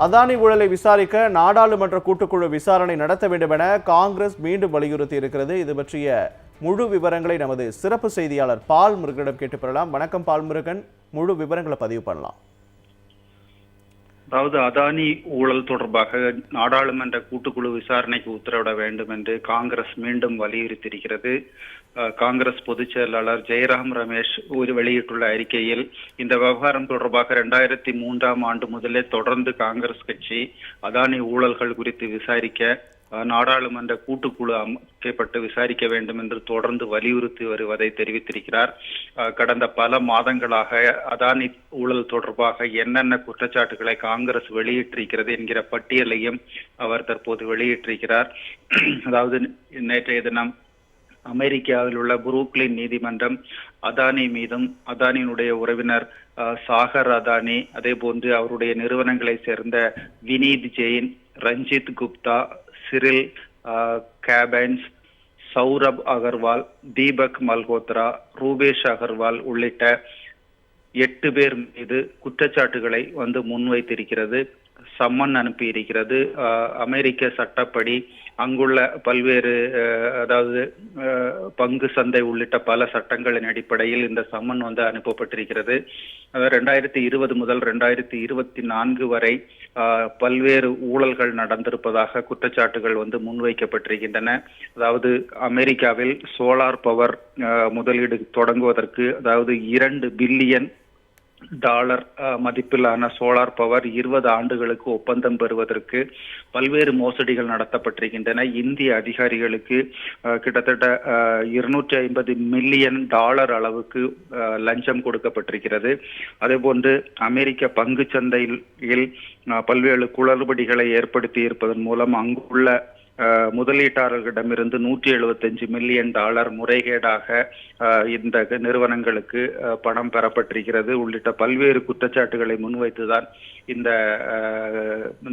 அதானி ஊழலை விசாரிக்க நாடாளுமன்ற கூட்டுக்குழு விசாரணை நடத்த வேண்டும் என காங்கிரஸ் மீண்டும் வலியுறுத்தி இருக்கிறது. இது பற்றிய முழு விவரங்களை நமது சிறப்பு செய்தியாளர் பால் முருகனிடம் கேட்டு பெறலாம். வணக்கம் பால் முருகன். முழு விவரங்களை பதிவு பண்ணலாம். அதாவது அதானி ஊழல் தொடர்பாக நாடாளுமன்ற கூட்டுக்குழு விசாரணைக்கு உத்தரவிட வேண்டும் என்று காங்கிரஸ் மீண்டும் வலியுறுத்தியிருக்கிறது. காங்கிரஸ் பொதுச் செயலாளர் ஜெயராம் ரமேஷ் ஒரு வெளியிட்டுள்ள அறிக்கையில் இந்த விவகாரம் தொடர்பாக இரண்டாயிரத்தி மூன்றாம் ஆண்டு முதலே தொடர்ந்து காங்கிரஸ் கட்சி அதானி ஊழல்கள் குறித்து விசாரிக்க நாடாளுமன்ற கூட்டுக்குழு அமைக்கப்பட்டு விசாரிக்க வேண்டும் என்று தொடர்ந்து வலியுறுத்தி வருவதை தெரிவித்திருக்கிறார். கடந்த பல மாதங்களாக அதானி ஊழல் தொடர்பாக என்னென்ன குற்றச்சாட்டுகளை காங்கிரஸ் வெளியிட்டிருக்கிறது என்கிற பட்டியலையும் அவர் தற்போது வெளியிட்டிருக்கிறார். அதாவது நேற்றைய தினம் அமெரிக்காவில் உள்ள புரூக்லின் நீதிமன்றம் அதானி மீதும் அதானியினுடைய உறவினர் சாகர் அதானி அதே போன்று அவருடைய நிறுவனங்களை சேர்ந்த வினீத் ஜெயின் ரஞ்சித் குப்தா சிரில் கேபன்ஸ் சௌரப் அகர்வால் தீபக் மல்ஹோத்ரா ரூபேஷ் அகர்வால் உள்ளிட்ட எட்டு பேர் மீது குற்றச்சாட்டுகளை வந்து முன்வைத்திருக்கிறது. சம்மன் அனுப்பியிருக்கிறது அமெரிக்க சட்டப்படி அங்குள்ள பல்வேறு அதாவது பங்கு சந்தை உள்ளிட்ட பல சட்டங்களின் அடிப்படையில் இந்த சம்மன் வந்து அனுப்பப்பட்டிருக்கிறது. ரெண்டாயிரத்தி இருபது முதல் ரெண்டாயிரத்தி இருபத்தி நான்கு வரை பல்வேறு ஊழல்கள் நடந்திருப்பதாக குற்றச்சாட்டுகள் வந்து முன்வைக்கப்பட்டிருக்கின்றன. அதாவது அமெரிக்காவில் சோலார் பவர் முதலீடு தொடங்குவதற்கு அதாவது இரண்டு பில்லியன் டாலர் மதிப்பிலான சோலார் பவர் இருபது ஆண்டுகளுக்கு ஒப்பந்தம் பெறுவதற்கு பல்வேறு மோசடிகள் நடத்தப்பட்டிருக்கின்றன. இந்திய அதிகாரிகளுக்கு கிட்டத்தட்ட இருநூற்றி ஐம்பது மில்லியன் டாலர் அளவுக்கு லஞ்சம் கொடுக்கப்பட்டிருக்கிறது. அதேபோன்று அமெரிக்க பங்கு சந்தையில் பல்வேறு குளறுபடிகளை ஏற்படுத்தி இருப்பதன் மூலம் அங்குள்ள முதலீட்டாளர்களிடமிருந்து நூற்றி எழுபத்தஞ்சு மில்லியன் டாலர் முறைகேடாக இந்த நிறுவனங்களுக்கு பணம் பெறப்பட்டிருக்கிறது. உள்ளிட்ட பல்வேறு குற்றச்சாட்டுகளை முன்வைத்துதான் இந்த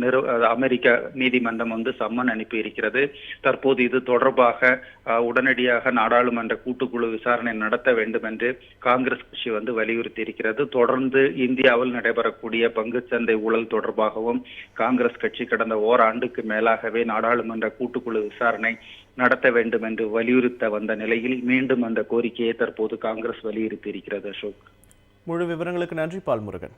நிறு அமெரிக்க நீதிமன்றம் வந்து சம்மன் அனுப்பி இருக்கிறது தற்போது இது தொடர்பாக உடனடியாக நாடாளுமன்ற கூட்டுக்குழு விசாரணை நடத்த வேண்டும் என்று காங்கிரஸ் கட்சி வந்து வலியுறுத்தி இருக்கிறது தொடர்ந்து இந்தியாவில் நடைபெறக்கூடிய பங்குச்சந்தை ஊழல் தொடர்பாகவும் காங்கிரஸ் கட்சி கடந்த ஓராண்டுக்கு மேலாகவே நாடாளுமன்ற கூட்டுக்குழு விசாரணை நடத்த வேண்டும் என்று வலியுறுத்த வந்த நிலையில் மீண்டும் அந்த கோரிக்கையை தற்போது காங்கிரஸ் வலியுறுத்தி இருக்கிறது அசோக். முழு விவரங்களுக்கு நன்றி பால் முருகன்